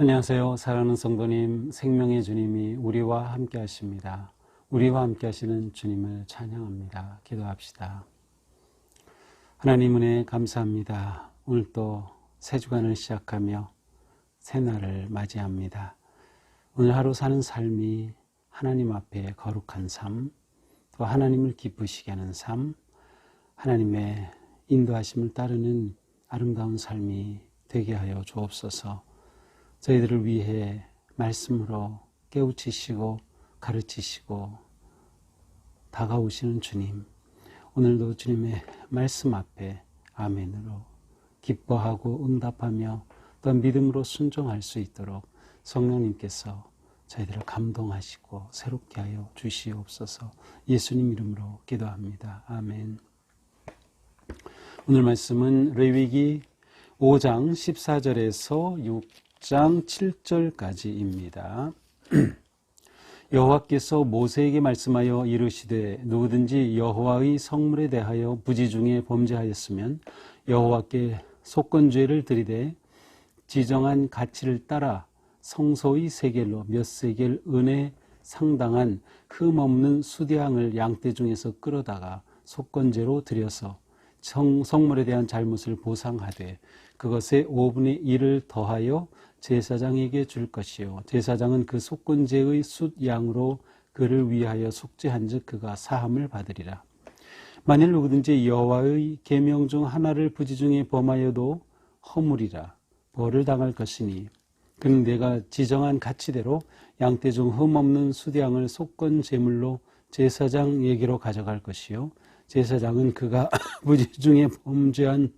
안녕하세요. 사랑하는 성도님, 생명의 주님이 우리와 함께 하십니다. 우리와 함께 하시는 주님을 찬양합니다. 기도합시다. 하나님 은혜 감사합니다. 오늘 또 새 주간을 시작하며 새날을 맞이합니다. 오늘 하루 사는 삶이 하나님 앞에 거룩한 삶, 또 하나님을 기쁘시게 하는 삶, 하나님의 인도하심을 따르는 아름다운 삶이 되게 하여 주옵소서. 저희들을 위해 말씀으로 깨우치시고 가르치시고 다가오시는 주님. 오늘도 주님의 말씀 앞에 아멘으로 기뻐하고 응답하며 또 믿음으로 순종할 수 있도록 성령님께서 저희들을 감동하시고 새롭게 하여 주시옵소서 예수님 이름으로 기도합니다. 아멘. 오늘 말씀은 레위기 5장 14절에서 6 장 7절까지입니다. 여호와께서 모세에게 말씀하여 이르시되 누구든지 여호와의 성물에 대하여 부지 중에 범죄하였으면 여호와께 속건죄를 들이되 지정한 가치를 따라 성소의 세겔로 몇 세겔 은에 상당한 흠없는 수대양을 양떼 중에서 끌어다가 속건제로 들여서 성, 성물에 대한 잘못을 보상하되 그것의 5분의 1을 더하여 제사장에게 줄 것이요. 제사장은 그 속건제의 숫 양으로 그를 위하여 속죄한즉 그가 사함을 받으리라. 만일 누구든지 여호와의 계명 중 하나를 부지 중에 범하여도 허물이라. 벌을 당할 것이니. 그는 내가 지정한 가치대로 양떼 중 흠없는 수량을 속건 제물로 제사장에게로 가져갈 것이요. 제사장은 그가 부지 중에 범죄한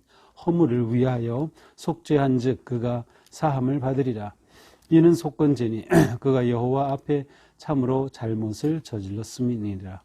허물을 위하여 속죄한즉 그가 사함을 받으리라. 이는 속건제니 그가 여호와 앞에 참으로 잘못을 저질렀음이니라.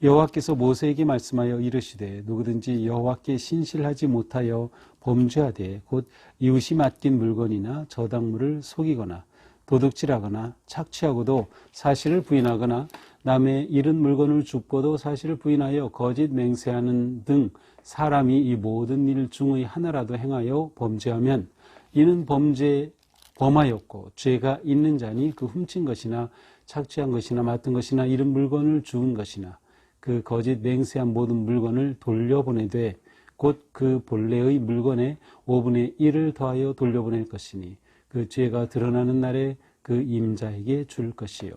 여호와께서 모세에게 말씀하여 이르시되 누구든지 여호와께 신실하지 못하여 범죄하되 곧 이웃이 맡긴 물건이나 저당물을 속이거나 도둑질하거나 착취하고도 사실을 부인하거나 남의 잃은 물건을 줍고도 사실을 부인하여 거짓 맹세하는 등 사람이 이 모든 일 중의 하나라도 행하여 범죄하면 이는 범죄 범하였고 죄가 있는 자니 그 훔친 것이나 착취한 것이나 맡은 것이나 잃은 물건을 주운 것이나 그 거짓 맹세한 모든 물건을 돌려보내되 곧 그 본래의 물건의 5분의 1을 더하여 돌려보낼 것이니 그 죄가 드러나는 날에 그 임자에게 줄 것이요.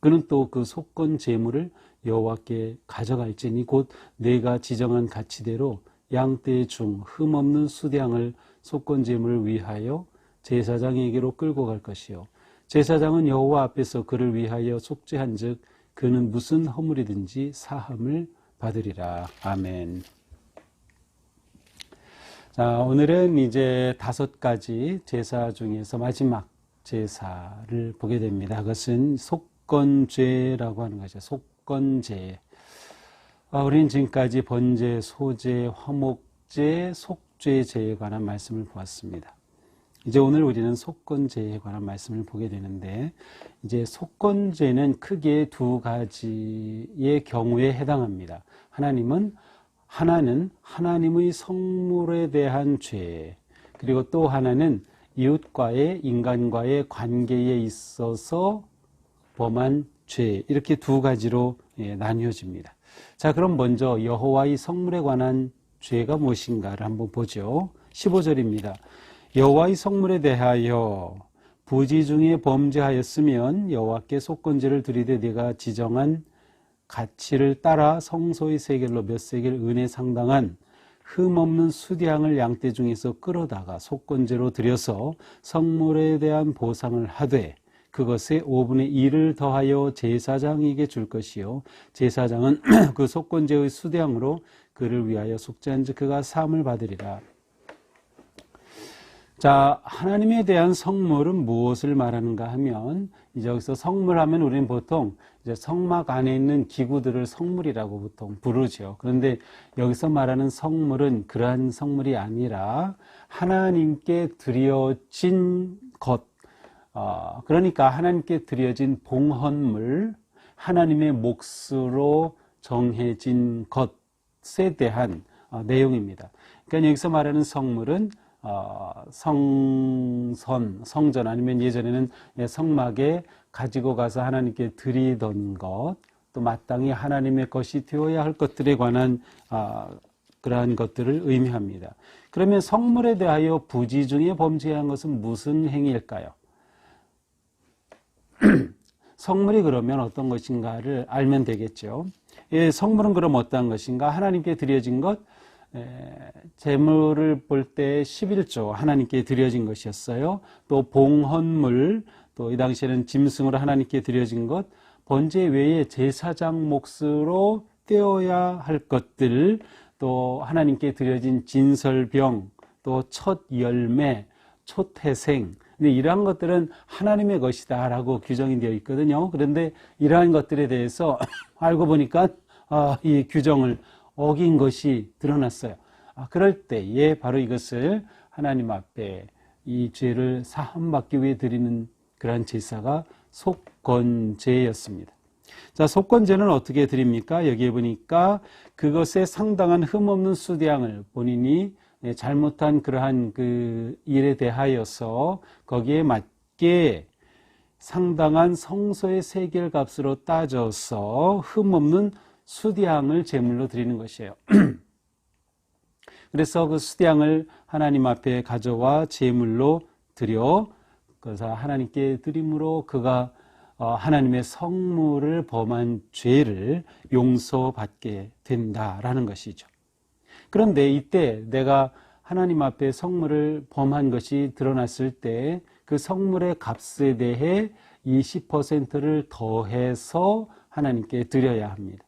그는 또 그 속건 재물을 여호와께 가져갈지니 곧 내가 지정한 가치대로 양떼 중 흠없는 수량을 속건 재물을 위하여 제사장에게로 끌고 갈 것이요. 제사장은 여호와 앞에서 그를 위하여 속죄한즉 그는 무슨 허물이든지 사함을 받으리라. 아멘. 자, 오늘은 이제 다섯 가지 제사 중에서 마지막 제사를 보게 됩니다. 그것은 속건죄라고 하는 것이죠. 속건죄. 어, 우리는 지금까지 번제, 소제, 화목제, 속죄제에 관한 말씀을 보았습니다. 이제 오늘 우리는 속건제에 관한 말씀을 보게 되는데, 이제 속건제는 크게 두 가지의 경우에 해당합니다. 하나님은 하나는 하나님의 성물에 대한 죄, 그리고 또 하나는 이웃과의 인간과의 관계에 있어서 범한 죄 이렇게 두 가지로 예, 나뉘어집니다. 자, 그럼 먼저 여호와의 성물에 관한 죄가 무엇인가를 한번 보죠. 15절입니다. 여호와의 성물에 대하여 부지 중에 범죄하였으면 여호와께 속건제를 드리되 네가 지정한 가치를 따라 성소의 세겔로 몇 세겔 은에 상당한 흠 없는 수량을 양떼 중에서 끌어다가 속건제로 들여서 성물에 대한 보상을 하되 그것에 5분의 1을 더하여 제사장에게 줄 것이요 제사장은 그 속건제의 수량으로 그를 위하여 속죄한 즉 그가 사함을 받으리라 자, 하나님에 대한 성물은 무엇을 말하는가 하면, 이제 여기서 성물 하면 우리는 보통 이제 성막 안에 있는 기구들을 성물이라고 보통 부르죠. 그런데 여기서 말하는 성물은 그러한 성물이 아니라 하나님께 드려진 것, 어, 그러니까 하나님께 드려진 봉헌물, 하나님의 몫으로 정해진 것에 대한 어, 내용입니다. 그러니까 여기서 말하는 성물은 어, 성선, 성전 아니면 예전에는 예, 성막에 가지고 가서 하나님께 드리던 것, 또 마땅히 하나님의 것이 되어야 할 것들에 관한 아, 그러한 것들을 의미합니다. 그러면 성물에 대하여 부지 중에 범죄한 것은 무슨 행위일까요? 성물이 그러면 어떤 것인가를 알면 되겠죠. 예, 성물은 그럼 어떠한 것인가? 하나님께 드려진 것, 에, 재물을 볼 때 11조 하나님께 드려진 것이었어요. 또 봉헌물, 또 이 당시에는 짐승으로 하나님께 드려진 것, 번제 외에 제사장 몫으로 떼어야 할 것들, 또 하나님께 드려진 진설병, 또 첫 열매, 초태생, 근데 이러한 것들은 하나님의 것이다 라고 규정이 되어 있거든요. 그런데 이러한 것들에 대해서 알고 보니까 아, 이 규정을 어긴 것이 드러났어요. 아, 그럴 때에 바로 이것을 하나님 앞에 이 죄를 사함받기 위해 드리는 그러한 제사가 속건제였습니다. 자, 속건제는 어떻게 드립니까? 여기에 보니까 그것에 상당한 흠 없는 수량을 본인이 예, 잘못한 그러한 그 일에 대하여서 거기에 맞게 상당한 성소의 세겔 값으로 따져서 흠없는 수량을 제물로 드리는 것이에요. 그래서 그 수량을 하나님 앞에 가져와 제물로 드려 그래서 하나님께 드림으로 그가 어, 하나님의 성물을 범한 죄를 용서받게 된다라는 것이죠. 그런데 이때 내가 하나님 앞에 성물을 범한 것이 드러났을 때 그 성물의 값에 대해 20%를 더해서 하나님께 드려야 합니다.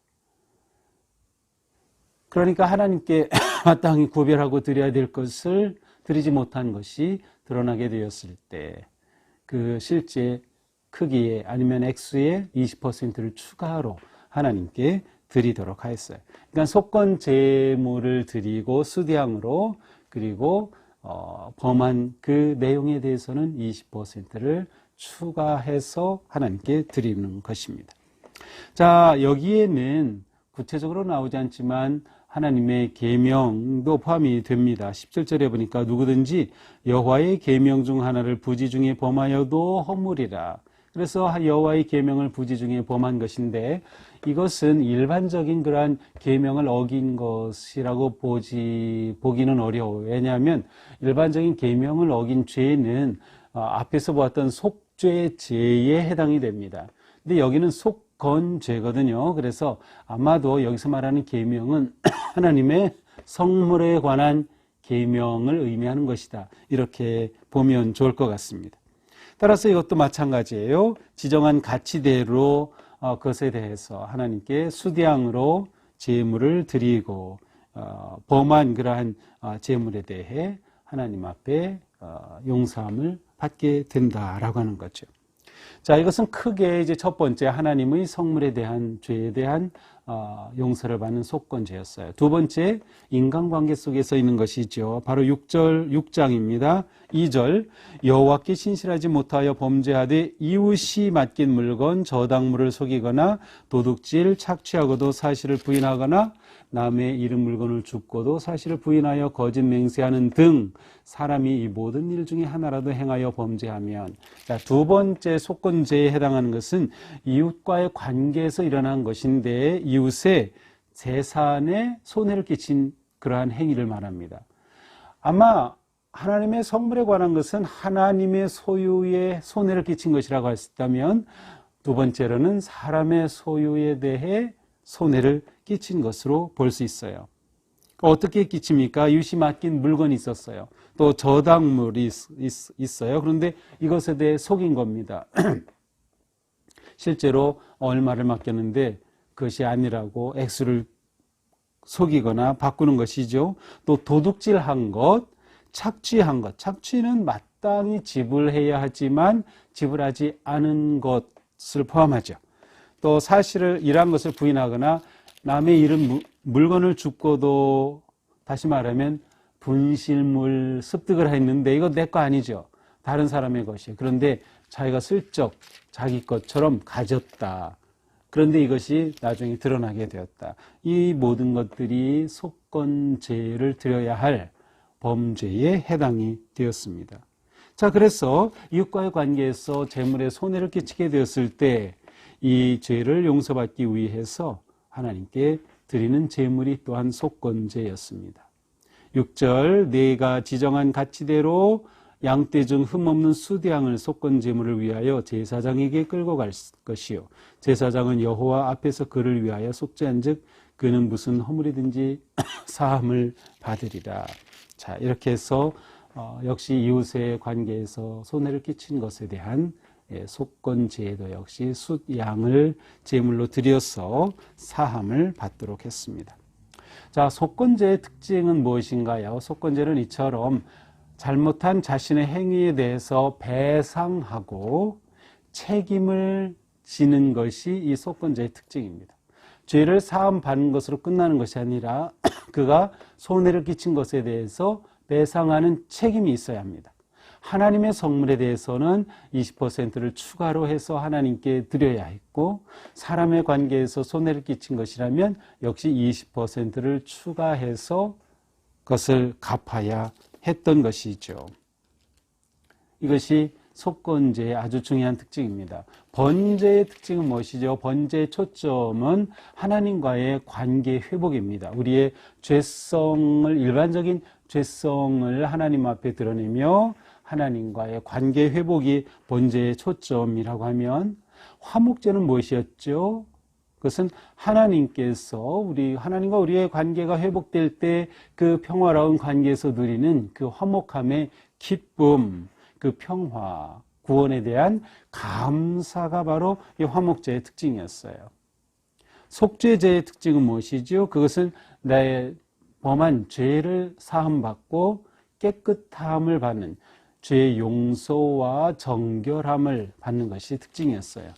그러니까 하나님께 마땅히 구별하고 드려야 될 것을 드리지 못한 것이 드러나게 되었을 때 그 실제 크기에 아니면 액수의 20%를 추가로 하나님께 드리도록 하였어요. 그러니까 속건 제물을 드리고 수량으로 그리고 어, 범한 그 내용에 대해서는 20%를 추가해서 하나님께 드리는 것입니다. 자, 여기에는 구체적으로 나오지 않지만 하나님의 계명도 포함이 됩니다. 17절에 보니까 누구든지 여호와의 계명 중 하나를 부지 중에 범하여도 허물이라. 그래서 여호와의 계명을 부지 중에 범한 것인데 이것은 일반적인 그러한 계명을 어긴 것이라고 보지 보기는 어려워요. 왜냐하면 일반적인 계명을 어긴 죄는 어, 앞에서 보았던 속죄 죄에 해당이 됩니다. 근데 여기는 속건죄거든요. 그래서 아마도 여기서 말하는 계명은 하나님의 성물에 관한 계명을 의미하는 것이다. 이렇게 보면 좋을 것 같습니다. 따라서 이것도 마찬가지예요. 지정한 가치대로 어, 그것에 대해서 하나님께 수량으로 제물을 드리고 어, 범한 그러한 어, 제물에 대해 하나님 앞에 용서함을 받게 된다라고 하는 거죠. 자, 이것은 크게 이제 첫 번째 하나님의 성물에 대한 죄에 대한 어, 용서를 받는 속건제였어요. 두 번째 인간관계 속에서 있는 것이죠. 바로 6절 6장입니다. 2절 여호와께 신실하지 못하여 범죄하되 이웃이 맡긴 물건 저당물을 속이거나 도둑질 착취하고도 사실을 부인하거나 남의 이름 물건을 줍고도 사실을 부인하여 거짓 맹세하는 등 사람이 이 모든 일 중에 하나라도 행하여 범죄하면 자, 두 번째 속건제에 해당하는 것은 이웃과의 관계에서 일어난 것인데 이웃의 재산에 손해를 끼친 그러한 행위를 말합니다. 아마 하나님의 성물에 관한 것은 하나님의 소유에 손해를 끼친 것이라고 했다면 두 번째로는 사람의 소유에 대해 손해를 끼친 것으로 볼 수 있어요. 어떻게 끼칩니까? 유시 맡긴 물건이 있었어요. 또 저당물이 있, 어요 그런데 이것에 대해 속인 겁니다. 실제로 얼마를 맡겼는데 그것이 아니라고 액수를 속이거나 바꾸는 것이죠. 또 도둑질한 것, 착취한 것. 착취는 마땅히 지불해야 하지만 지불하지 않은 것을 포함하죠. 또 사실을 일한 것을 부인하거나 남의 이름 물건을 줍고도 다시 말하면 분실물 습득을 했는데 이거 내 거 아니죠. 다른 사람의 것이에요. 그런데 자기가 슬쩍 자기 것처럼 가졌다. 그런데 이것이 나중에 드러나게 되었다. 이 모든 것들이 속건죄를 드려야 할 범죄에 해당이 되었습니다. 자, 그래서 이웃과의 관계에서 재물에 손해를 끼치게 되었을 때 이 죄를 용서받기 위해서 하나님께 드리는 재물이 또한 속건제였습니다. 6절 내가 지정한 가치대로 양떼 중 흠없는 수대양을 속건 제물을 위하여 제사장에게 끌고 갈 것이요 제사장은 여호와 앞에서 그를 위하여 속죄한즉 그는 무슨 허물이든지 사함을 받으리라. 자 이렇게 해서 어, 역시 이웃의 관계에서 손해를 끼친 것에 대한 예, 속건제도 역시 숫양을 제물로 드려서 사함을 받도록 했습니다. 자, 속건제의 특징은 무엇인가요? 속건제는 이처럼 잘못한 자신의 행위에 대해서 배상하고 책임을 지는 것이 이 속건제의 특징입니다. 죄를 사함 받는 것으로 끝나는 것이 아니라 그가 손해를 끼친 것에 대해서 배상하는 책임이 있어야 합니다. 하나님의 성물에 대해서는 20%를 추가로 해서 하나님께 드려야 했고 사람의 관계에서 손해를 끼친 것이라면 역시 20%를 추가해서 그것을 갚아야 했던 것이죠. 이것이 속건제의 아주 중요한 특징입니다. 번제의 특징은 무엇이죠? 번제의 초점은 하나님과의 관계 회복입니다. 우리의 죄성을 일반적인 죄성을 하나님 앞에 드러내며 하나님과의 관계 회복이 번제의 초점이라고 하면 화목제는 무엇이었죠? 그것은 하나님께서 우리 하나님과 우리의 관계가 회복될 때 그 평화로운 관계에서 누리는 그 화목함의 기쁨, 그 평화, 구원에 대한 감사가 바로 이 화목제의 특징이었어요. 속죄제의 특징은 무엇이죠? 그것은 나의 범한 죄를 사함받고 깨끗함을 받는 죄의 용서와 정결함을 받는 것이 특징이었어요.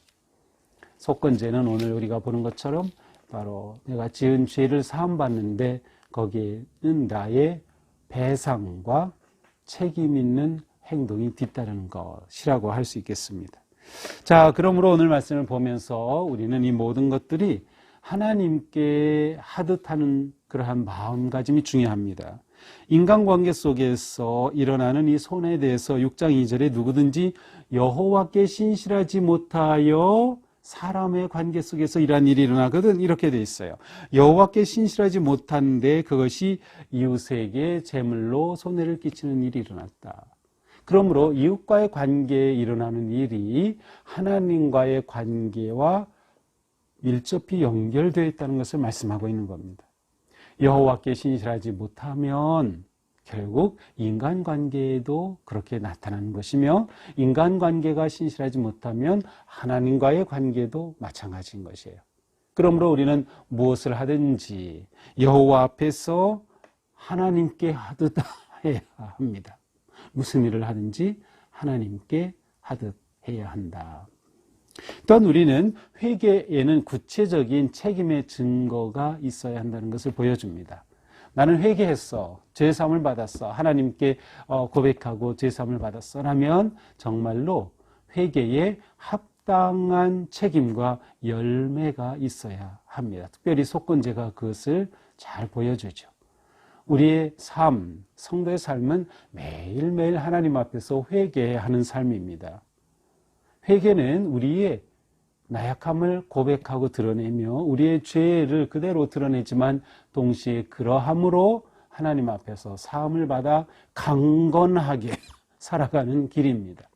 속건제는 오늘 우리가 보는 것처럼 바로 내가 지은 죄를 사함받는데 거기에는 나의 배상과 책임 있는 행동이 뒤따르는 것이라고 할 수 있겠습니다. 자, 그러므로 오늘 말씀을 보면서 우리는 이 모든 것들이 하나님께 하듯 하는 그러한 마음가짐이 중요합니다. 인간관계 속에서 일어나는 이 손해에 대해서 6장 2절에 누구든지 여호와께 신실하지 못하여 사람의 관계 속에서 이러한 일이 일어나거든 이렇게 돼 있어요. 여호와께 신실하지 못한데 그것이 이웃에게 재물로 손해를 끼치는 일이 일어났다. 그러므로 이웃과의 관계에 일어나는 일이 하나님과의 관계와 밀접히 연결되어 있다는 것을 말씀하고 있는 겁니다. 여호와께 신실하지 못하면 결국 인간관계에도 그렇게 나타나는 것이며 인간관계가 신실하지 못하면 하나님과의 관계도 마찬가지인 것이에요. 그러므로 우리는 무엇을 하든지 여호와 앞에서 하나님께 하듯 해야 합니다. 무슨 일을 하든지 하나님께 하듯 해야 한다. 또한 우리는 회개에는 구체적인 책임의 증거가 있어야 한다는 것을 보여줍니다. 나는 회개했어. 죄사함을 받았어. 하나님께 어, 고백하고 죄사함을 받았어. 라면 정말로 회개에 합당한 책임과 열매가 있어야 합니다. 특별히 속건제가 그것을 잘 보여주죠. 우리의 삶, 성도의 삶은 매일매일 하나님 앞에서 회개하는 삶입니다. 회개는 우리의 나약함을 고백하고 드러내며 우리의 죄를 그대로 드러내지만 동시에 그러함으로 하나님 앞에서 사함을 받아 강건하게 살아가는 길입니다.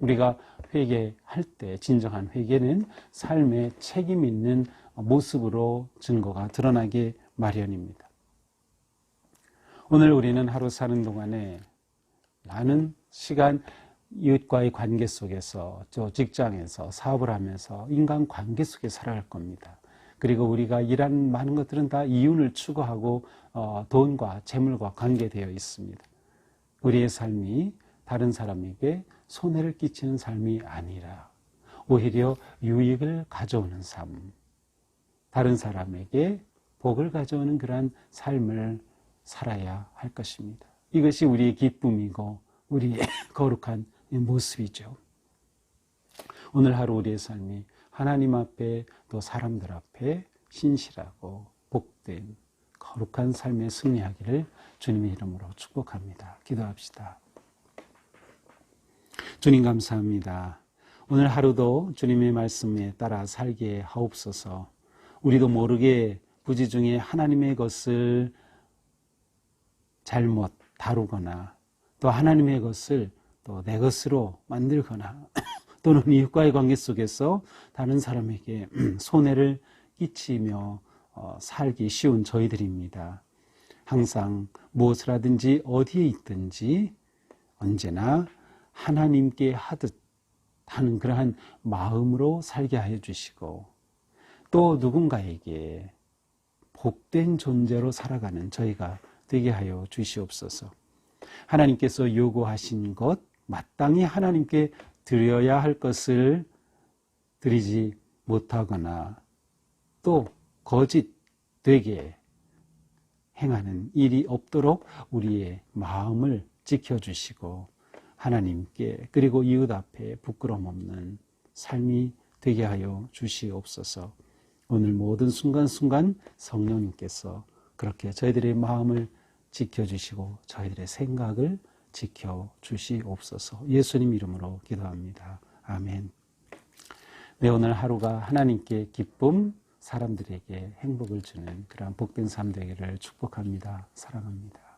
우리가 회개할 때 진정한 회개는 삶의 책임 있는 모습으로 증거가 드러나게 마련입니다. 오늘 우리는 하루 사는 동안에 많은 시간 이웃과의 관계 속에서 저 직장에서 사업을 하면서 인간 관계 속에 살아갈 겁니다. 그리고 우리가 일하는 많은 것들은 다 이윤을 추구하고 어, 돈과 재물과 관계되어 있습니다. 우리의 삶이 다른 사람에게 손해를 끼치는 삶이 아니라 오히려 유익을 가져오는 삶, 다른 사람에게 복을 가져오는 그러한 삶을 살아야 할 것입니다. 이것이 우리의 기쁨이고 우리의 거룩한 모습이죠. 오늘 하루 우리의 삶이 하나님 앞에 또 사람들 앞에 신실하고 복된 거룩한 삶에 승리하기를 주님의 이름으로 축복합니다. 기도합시다. 주님 감사합니다. 오늘 하루도 주님의 말씀에 따라 살게 하옵소서. 우리도 모르게 부지 중에 하나님의 것을 잘못 다루거나 또 하나님의 것을 또 내 것으로 만들거나 또는 이웃과의 관계 속에서 다른 사람에게 손해를 끼치며 어, 살기 쉬운 저희들입니다. 항상 무엇을 하든지 어디에 있든지 언제나 하나님께 하듯 하는 그러한 마음으로 살게 하여 주시고 또 누군가에게 복된 존재로 살아가는 저희가 되게 하여 주시옵소서. 하나님께서 요구하신 것, 마땅히 하나님께 드려야 할 것을 드리지 못하거나 또 거짓 되게 행하는 일이 없도록 우리의 마음을 지켜주시고 하나님께 그리고 이웃 앞에 부끄럼 없는 삶이 되게 하여 주시옵소서. 오늘 모든 순간순간 성령님께서 그렇게 저희들의 마음을 지켜주시고 저희들의 생각을 지켜 주시옵소서. 예수님 이름으로 기도합니다. 아멘. 네, 오늘 하루가 하나님께 기쁨, 사람들에게 행복을 주는 그러한 복된 삶 되기를 축복합니다. 사랑합니다.